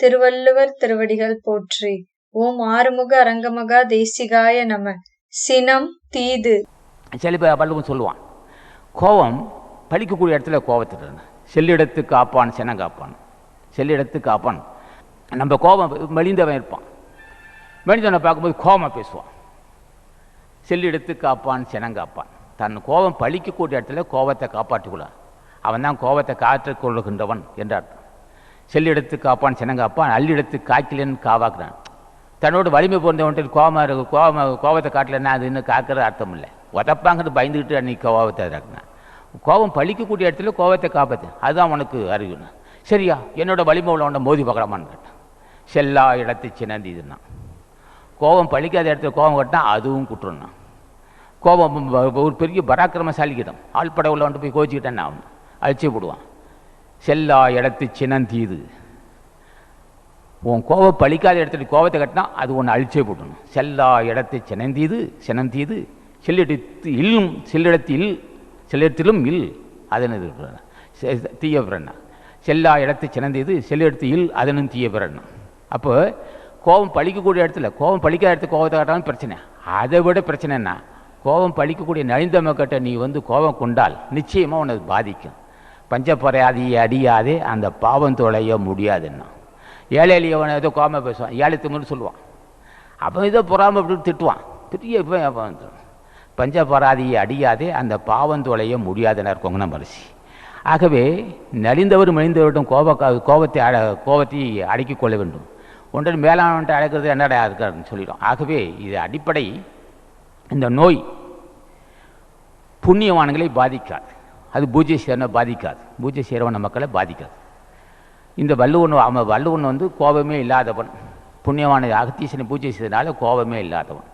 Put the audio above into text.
திருவள்ளுவர் திருவடிகள் போற்றி. ஓம் ஆறுமுக அரங்கமகா தேசிகாய நம. சினம் தீது. சில பேர் வள்ளுவன் சொல்லுவான். கோபம் பழிக்கக்கூடிய இடத்துல கோபத்தில் செல்லிடத்து காப்பான் சினம் காப்பான். செல்லிடத்து காப்பான். நம்ம கோபம் மெலிந்தவன் இருப்பான். மெலிந்தவனை பார்க்கும்போது கோபமாக பேசுவான். செல்லிடத்து காப்பான் சினம் காப்பான். தன் கோபம் பழிக்கக்கூடிய இடத்துல கோபத்தை காப்பாற்றிக்கொள்ளான் அவன் தான் கோபத்தை காற்றுக்கொள்ளுகின்றவன் என்றார் செல்லிடத்து காப்பான் சினங்காப்பான் அள்ளிடத்து அல்லிடத்து காவாக்குறான் தன்னோட வலிமை பொருந்தவன்ட்டு கோபமாக இருக்கு கோபம் கோபத்தை காட்டலன்னா அது இன்னும் காக்கிறது அர்த்தம் இல்லை. உதப்பாங்கிறது பயந்துக்கிட்டு அன்னைக்கு கோபத்தை இறக்குனேன் கோபம் பழிக்கக்கூடிய இடத்துல கோபத்தை காப்பாற்று அதுதான் உனக்கு அறிவுண்ணா சரியா? என்னோட வலிமை உள்ளவனை மோதி பார்க்கலாமான்னு கேட்டேன். செல்லா இடத்து சின்னந்தி இதுன்னா. கோபம் பழிக்காத இடத்துல கோபம் கட்டினா அதுவும் குற்றம்னா. கோபம் ஒரு பெரிய பராக்கிரமசாலிக்கிட்டம் ஆள்பட உள்ளவன்ட்டு போய் கோச்சிக்கிட்டேன்னா அவன் அழிச்சு விடுவான் செல்லா இடத்து சின்னந்தீது உன் கோவம் பழிக்காத இடத்துல கோபத்தை கட்டினா அது ஒன்று அழிச்சே போட்டணும் செல்லா இடத்து சினந்தீது சினந்தீது செல்லிடத்து இல்லும் செல்லிடத்து இல் செல்லிடத்திலும் இல். அதனது தீய பிறண்ணா செல்லா இடத்தை சினந்தீது செல்லிடத்து இல் அதனும் தீய பிறண்ணா அப்போ கோபம் பழிக்கக்கூடிய இடத்துல கோபம் பழிக்காத இடத்துல கோபத்தை காட்டாலும் பிரச்சனை. அதை விட பிரச்சனைன்னா கோபம் பழிக்கக்கூடிய நலிந்தமக்கிட்ட நீ வந்து கோபம் கொண்டால் நிச்சயமாக உன்னை பாதிக்கும். பஞ்சப்பறையாதியை அடியாதே அந்த பாவம் தொலைய முடியாதுன்னா. ஏழை எளியவனை ஏதோ கோம பேசுவான் ஏழை திமுன்னு சொல்லுவான். அப்போ ஏதோ பொறாம அப்படின்னு திட்டுவான். பெரிய இப்போ பஞ்சபராதியை அடியாதே அந்த பாவம் தொலைய முடியாதுன்னு இருக்கவங்க மரிசி ஆகவே நலிந்தவர் மெலிந்தவரிடம் கோப கோபத்தை அட கோபத்தை அடக்கிக் கொள்ள வேண்டும். ஒன்றன் மேலானவன்ட்டு அழைக்கிறது என்னடா இருக்காருன்னு சொல்லிடும். ஆகவே இது அடிப்படை. இந்த நோய் புண்ணியவான்களை பாதிக்காது. அது பூஜை செய்யறவனை பாதிக்காது. பூஜை செய்கிறவன மக்களை பாதிக்காது. இந்த வள்ளுவன் அவன் வள்ளுவன் வந்து கோபமே இல்லாதவன். புண்ணியவான அகத்தீசனை பூஜை செய்தனால கோபமே இல்லாதவன்.